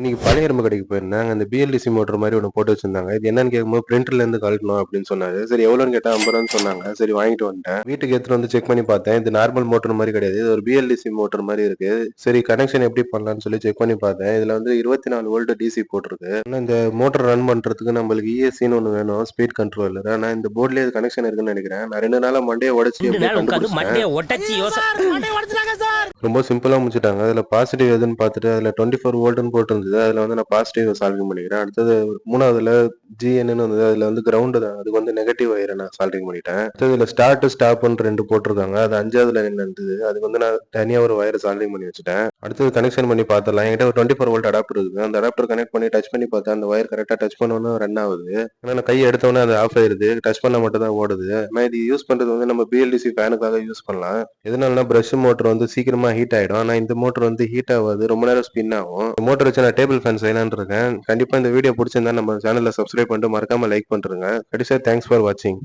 இன்னைக்கு பழைய எறும்பு கடைக்கு போயிருந்தேன். அந்த பிஎல்டிசி மோட்டர் மாரி ஒண்ணு போட்டு வச்சிருந்தாங்க. இது என்னன்னு கேட்கும்போது பிரிண்டர்ல இருந்து கழட்டணும் அப்படின்னு சொன்னாரு. சரி எவ்வளோன்னு கேட்டா ரூ. 50 சொன்னாங்க. சரி வாங்கிட்டு வந்துட்டேன். வீட்டுக்கு எடுத்துட்டு வந்து செக் பண்ணி பார்த்தேன். இது நார்மல் மோட்டர் மாரி கிடையாது. இது ஒரு பிஎல்டிசி மோட்டர் மாரி இருக்கு. சரி கனெக்ஷன் எப்படி பண்ணலாம்னு சொல்லி செக் பண்ணி பார்த்தேன். இதுல வந்து 24 வோல்ட் டிசி போட்டிருக்கு. ஆனா இந்த மோட்டர் ரன் பண்றதுக்கு நம்மளுக்கு இஎஸ்சின்னு ஒண்ணு வேணும். Speed controller. ஆனா இந்த போர்ட்லயே கனெக்ஷன் இருக்குன்னு நினைக்கிறேன். நான் 2 நாளா மண்டைய உடைச்சு ரெண்டு எப்படியோ ரொம்ப சிம்பிளாக முடிச்சுட்டாங்க. அதில் பாசிட்டிவ் எதுன்னு பார்த்துட்டு அதுல 24 வோல்ட்ன்னு போட்டிருந்தது. அதில் வந்து நான் பாசிட்டிவ் சால்விங் பண்ணிக்கிறேன். அடுத்தது மூணாவதுல ஜிஎன்னு வந்தது. அதில் வந்து கிரவுண்டு தான். அதுக்கு வந்து நெகட்டிவ் ஆயிரம் நான் சால்விங் பண்ணிட்டேன். அடுத்தது இதில் ஸ்டார்ட், ஸ்டாப்னு ரெண்டு போட்டிருக்காங்க. அது அஞ்சாவதுல என்ன இருந்தது. அதுக்கு வந்து நான் தனியாக ஒரு வயரை சால்விங் பண்ணி வச்சுட்டேன். அடுத்தது கனெக்ஷன் பண்ணி பார்த்துடலாம். என்கிட்ட ஒரு 24 வோல்ட் அடாப்டர் இருக்குது. அந்த அடாப்டர் கனெக்ட் பண்ணி டச் பண்ணி பார்த்தா அந்த வயர் கரெக்டாக டச் பண்ணோனே ரன் ஆகுது. ஆனா நான் கை எடுத்தோன்னே அது ஆஃப் ஆயிருது. டச் பண்ண மட்டும் தான் ஓடுது. ஆனால் இது யூஸ் பண்ணுறது வந்து நம்ம பிஎல்டிசி ஃபேனுக்காக யூஸ் பண்ணலாம். எதனாலனா பிரஷ் மோட்டர் வந்து சீக்கிரமாக சீக்கிரமா ஹீட் ஆயிடும். ஆனா இந்த மோட்டர் வந்து ஹீட் ஆகாது. ரொம்ப நேரம் ஸ்பின் ஆகும். மோட்டர் வச்சு நான் டேபிள் ஃபேன் செய்யலாம்னு இருக்கேன். கண்டிப்பா இந்த வீடியோ பிடிச்சிருந்தா நம்ம சேனல்ல சப்ஸ்கிரைப் பண்ணிட்டு மறக்காம லைக் பண்றேங்க கடைசியா தேங்க்ஸ் ஃபார் வாட்சிங்.